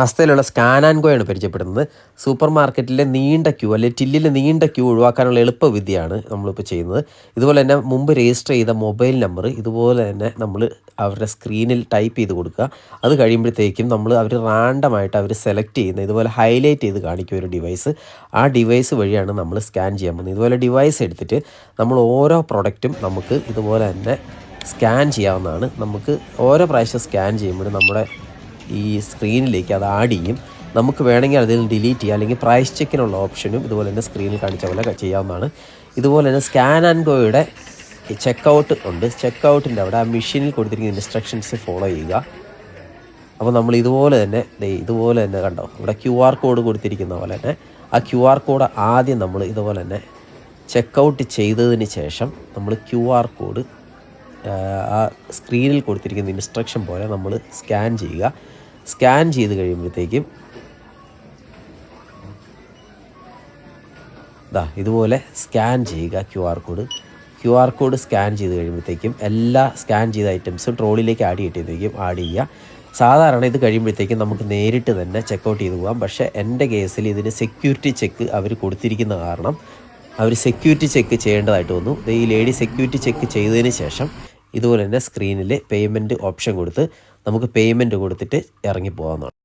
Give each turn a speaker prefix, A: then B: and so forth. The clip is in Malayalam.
A: ആൻഡ് ഗോയാണ് പരിചയപ്പെടുന്നത്. സൂപ്പർ മാർക്കറ്റിലെ നീണ്ട ക്യൂ അല്ലെങ്കിൽ ടില്ലിലെ നീണ്ട ക്യൂ ഒഴിവാക്കാനുള്ള എളുപ്പവിദ്യയാണ് നമ്മളിപ്പോൾ ചെയ്യുന്നത്. ഇതുപോലെ തന്നെ മുമ്പ് രജിസ്റ്റർ ചെയ്ത മൊബൈൽ നമ്പർ ഇതുപോലെ തന്നെ നമ്മൾ അവരുടെ സ്ക്രീനിൽ ടൈപ്പ് ചെയ്ത് കൊടുക്കുക. അത് കഴിയുമ്പോഴത്തേക്കും നമ്മൾ അവർ റാൻഡമായിട്ട് അവർ സെലക്ട് ചെയ്യുന്ന ഇതുപോലെ ഹൈലൈറ്റ് ചെയ്ത് കാണിക്കും ഒരു ഡിവൈസ് ആ ഡിവൈസ് വഴിയാണ് നമ്മൾ സ്കാൻ ചെയ്യാൻ പോകുന്നത്. ഇതുപോലെ ഡിവൈസ് എടുത്തിട്ട് നമ്മൾ ഓരോ പ്രൊഡക്റ്റും നമുക്ക് ഇതുപോലെ തന്നെ സ്കാൻ ചെയ്യാവുന്നതാണ്. നമുക്ക് ഓരോ പ്രാവശ്യം സ്കാൻ ചെയ്യുമ്പോഴും നമ്മുടെ ഈ സ്ക്രീനിലേക്ക് അത് ആഡ് ചെയ്യും. നമുക്ക് വേണമെങ്കിൽ അതിൽ നിന്ന് ഡിലീറ്റ് ചെയ്യാം. അല്ലെങ്കിൽ പ്രൈസ് ചെക്കിനുള്ള ഓപ്ഷനും ഇതുപോലെ തന്നെ സ്ക്രീനിൽ കാണിച്ച പോലെ ചെയ്യാവുന്നതാണ്. ഇതുപോലെ തന്നെ സ്കാൻ ആൻഡ് ഗോയുടെ ചെക്കൗട്ട് ഉണ്ട്. ചെക്കൗട്ടിന്റെ അവിടെ ആ മെഷീനിൽ കൊടുത്തിരിക്കുന്ന ഇൻസ്ട്രക്ഷൻസ് ഫോളോ ചെയ്യുക. അപ്പോൾ നമ്മൾ ഇതുപോലെ തന്നെ ഇതുപോലെ തന്നെ കണ്ടോ? ഇവിടെ ക്യു ആർ കോഡ് കൊടുത്തിരിക്കുന്ന പോലെ തന്നെ ആ ക്യു ആർ കോഡ് ആദ്യം നമ്മൾ ഇതുപോലെ തന്നെ ചെക്കൗട്ട് ചെയ്തതിന് ശേഷം നമ്മൾ ക്യു ആർ കോഡ് ആ സ്ക്രീനിൽ കൊടുത്തിരിക്കുന്ന ഇൻസ്ട്രക്ഷൻ പോലെ നമ്മൾ സ്കാൻ ചെയ്യുക. സ്കാൻ ചെയ്ത് കഴിയുമ്പോഴത്തേക്കും ദാ ഇതുപോലെ സ്കാൻ ചെയ്യുക Q R code Q R code scan ചെയ്ത് കഴിയുമ്പോഴത്തേക്കും എല്ലാ സ്കാൻ ചെയ്ത ഐറ്റംസും ട്രോളിലേക്ക് ആഡ് ചെയ്തിട്ടേക്കും ആഡ് ചെയ്യുക. സാധാരണ ഇത് കഴിയുമ്പോഴത്തേക്കും നമുക്ക് നേരിട്ട് തന്നെ ചെക്കൗട്ട് ചെയ്ത് പോകാം. പക്ഷേ എന്റെ കേസിൽ ഇതിന് സെക്യൂരിറ്റി ചെക്ക് അവർ കൊടുത്തിരിക്കുന്ന കാരണം അവർ സെക്യൂരിറ്റി ചെക്ക് ചെയ്യേണ്ടതായിട്ട് വന്നു. ഈ ലേഡി സെക്യൂരിറ്റി ചെക്ക് ചെയ്തതിന് ശേഷം ഇതുപോലെ തന്നെ സ്ക്രീനിൽ പേയ്മെന്റ് ഓപ്ഷൻ കൊടുത്ത് നമുക്ക് പേയ്മെന്റ് കൊടുത്തിട്ട് ഇറങ്ങി പോകാവുന്നതാണ്.